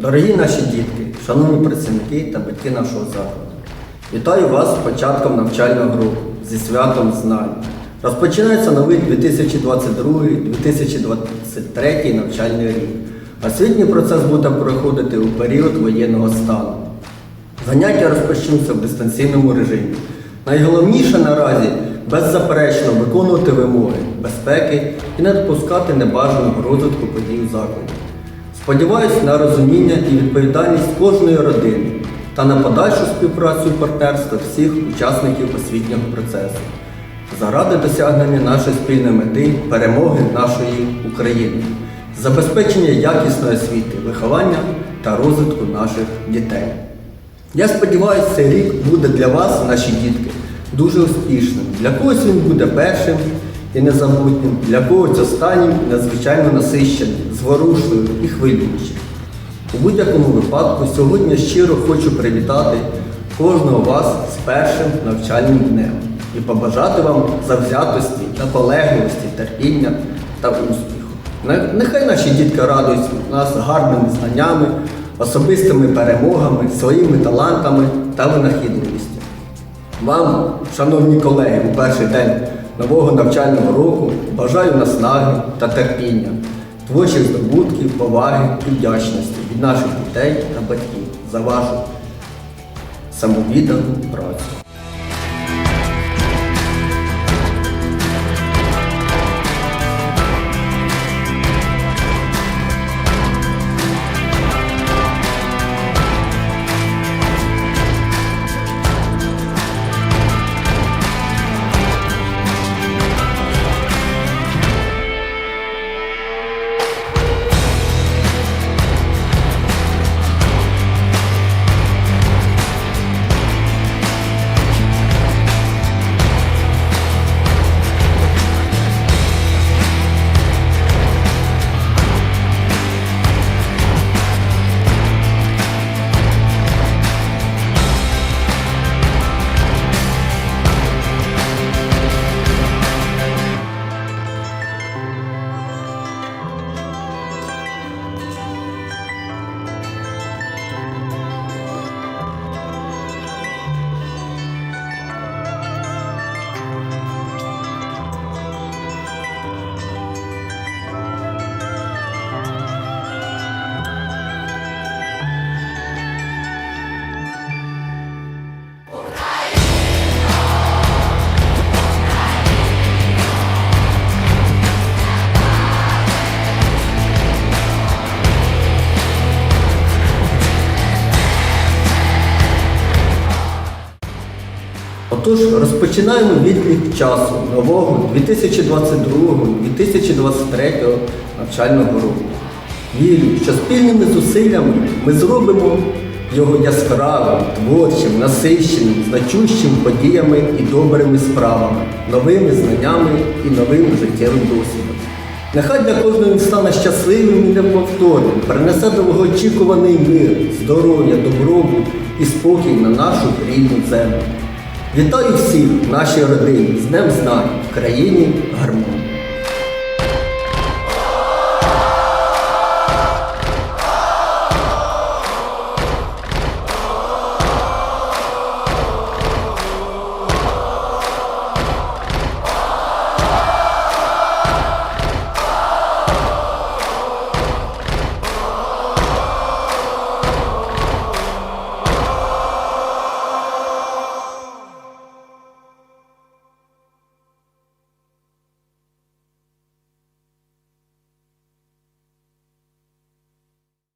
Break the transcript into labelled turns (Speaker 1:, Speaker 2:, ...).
Speaker 1: Дорогі наші дітки, шановні працівники та батьки нашого закладу, вітаю вас з початком навчального року зі святом знань. Розпочинається новий 2022-2023 навчальний рік. Освітній процес буде проходити у період воєнного стану. Заняття розпочнуться в дистанційному режимі. Найголовніше наразі беззаперечно виконувати вимоги безпеки і не допускати небажаного розвитку подій у закладі. Сподіваюсь на розуміння і відповідальність кожної родини та на подальшу співпрацю і партнерство всіх учасників освітнього процесу заради досягнення нашої спільної мети перемоги нашої України, забезпечення якісної освіти, виховання та розвитку наших дітей. Я сподіваюся, цей рік буде для вас, наші дітки, дуже успішним. Для когось він буде першим і незабутнім, для когось останнім надзвичайно насищеним, зворушливим і хвилюючим. У будь-якому випадку сьогодні щиро хочу привітати кожного вас з першим навчальним днем і побажати вам завзятості, наполегливості, терпіння та успіху. Нехай наші дітки радують нас гарними знаннями, особистими перемогами, своїми талантами та винахідливістю. Вам, шановні колеги, у перший день нового навчального року бажаю наснаги та терпіння, творчих здобутків, поваги і вдячності від наших дітей та батьків за вашу самовіддану працю. Отож, розпочинаємо відлік часу нового 2022-2023 навчального року. Вірю, що спільними зусиллями ми зробимо його яскравим, творчим, насищеним, значущим подіями і добрими справами, новими знаннями і новим життєвим досвідом. Нехай для кожного він стане щасливим і неповторним, принесе довгоочікуваний мир, здоров'я, добробут і спокій на нашу рідну землю. Вітаю всіх нашій родині з Днем Знань в країні гармонії.